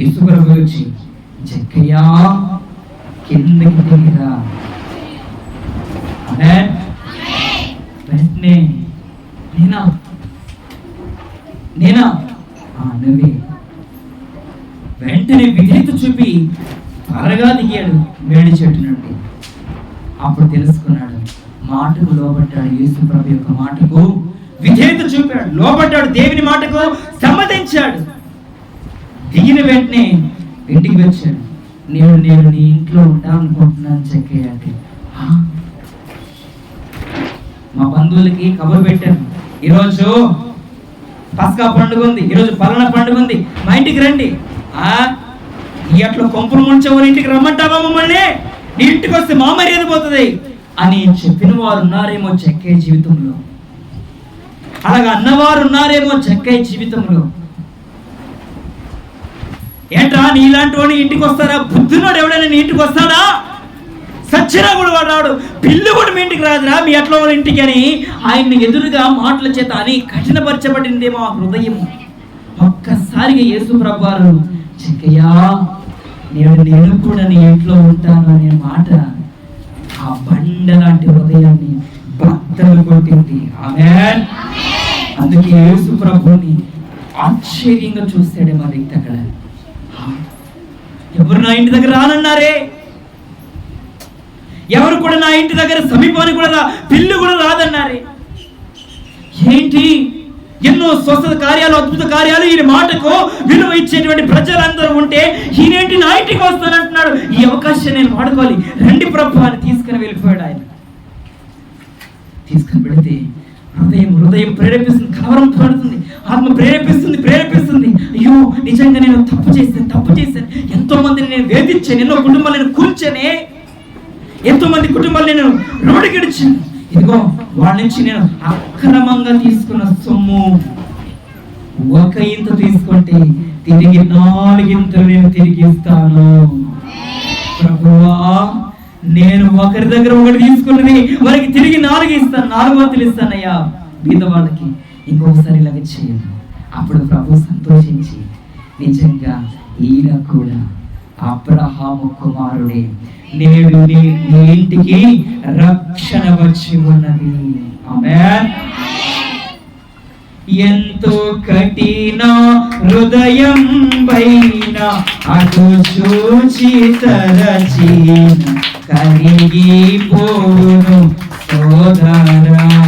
యేసుప్రభు వచ్చి జక్కయ్యా కిందకి దిగిరా. వెంటనే నేనా? నేనా? ఆ, వెంటనే విధేత చూపి త్వరగా దిగాడు మేడి చెట్టు నుండి. అప్పుడు తెలుసుకున్నాడు మాటకు లోబడ్డాడు యేసు ప్రభు యొక్క మాటకు. విధేయత చూపాడు లోబడ్డాడు దేవుని మాటకు సమ్మతించాడు. దిగిన వెంటనే ఇంటికి వచ్చాడు నేను నేను నీ ఇంట్లో ఉంటామనుకుంటున్నాను చెక్కయ్య అంటే. మా బంధువులకి కబురు పెట్టాను. ఈరోజు పస్కా పండుగ ఉంది. ఈరోజు పలానా పండుగ ఉంది. మా ఇంటికి రండి. ఆ? అట్లా కొంపులు ముంచేవారి ఇంటికి రమ్మంటావా మమ్మల్ని? నీ ఇంటికి వస్తే మా మర్యాద పోతుంది అని చెప్పిన వారు ఉన్నారేమో చెక్కే జీవితంలో. అలాగా అన్నవారు ఉన్నారేమో చెక్కే జీవితంలో. ఏంట్రా నీలాంటి వాడు ఇంటికి వస్తారా? బుద్ధినోడు ఎవడైనా నీ ఇంటికి వస్తాడా? సచ్చినా కూడా వాడు రాడు. పిల్లు కూడా మీ ఇంటికి రాదురా మీ ఎట్లా వాళ్ళ ఇంటికి అని ఆయన్ని ఎదురుగా మాటల చేత అని కఠినపరచబడిందేమో ఆ హృదయం. ఒక్కసారిగా యేసు ప్రభు చిక్కయ్యా నేను నేను కూడా నీ ఇంట్లో ఉంటాను అనే మాట ఆ బండ లాంటి హృదయాన్ని బద్దలు కొట్టింది. ఆమె అందుకే యేసు ప్రభుని ఆశ్చర్యంగా చూస్తాడే మా వ్యక్తి అక్కడ. ఎవరు నా ఇంటి దగ్గర రానన్నారే? ఎవరు కూడా నా ఇంటి దగ్గర సమీపానికి కూడా రా పిల్లు కూడా రాదన్నారే? ఏంటి? ఎన్నో స్వస్థత కార్యాలు అద్భుత కార్యాలు ఈయన మాటకు విలువ ఇచ్చేటువంటి ప్రజలందరూ ఉంటే ఈయనేంటి నా ఇంటికి వస్తానంటున్నాడు? ఈ అవకాశం నేను వాడుకోవాలి. రండి ప్రభు అని తీసుకుని వెళ్ళిపోయాడు ఆయన. తీసుకుని పెడితే హృదయం హృదయం ప్రేరేపిస్తుంది కలవరం పడుతుంది ఆత్మ ప్రేరేపిస్తుంది ప్రేరేపిస్తుంది. నిజంగా నేను తప్పు చేశాను తప్పు చేశాను. ఎంతో మందిని నేను వేధించాను ఎన్నో కుటుంబాలు నేను కూల్చానే. ఎంతో మంది కుటుంబాలు నేను రోడ్డుకిడిచాను ఇదిగో వాళ్ళ నుంచి నేను అక్రమంగా తీసుకున్న సొమ్ము ఒక ఇంత తీసుకుంటే తిరిగి నాలుగింతలు నేను తిరిగి ఇస్తాను. ప్రభువా నేను ఒకరి దగ్గర ఒకటి తీసుకున్నది వారికి తిరిగి నాలుగు ఇస్తాను నాలుగు వంతులు ఇస్తానయ్యా. బీద వాళ్ళకి ఇంకొకసారి ఇలాగ చేయను అప్పుడు ప్రభు సంతోషించి నిజంగా ఈయన కూడా అబ్రహాము కుమారుడే. నేడు నీ నీ ఇంటికి రక్షణ వచ్చి ఉన్నది. ఎంతో కఠిన హృదయం పైన అటు చూచి తరచిన కరిగిపోను సోదరా.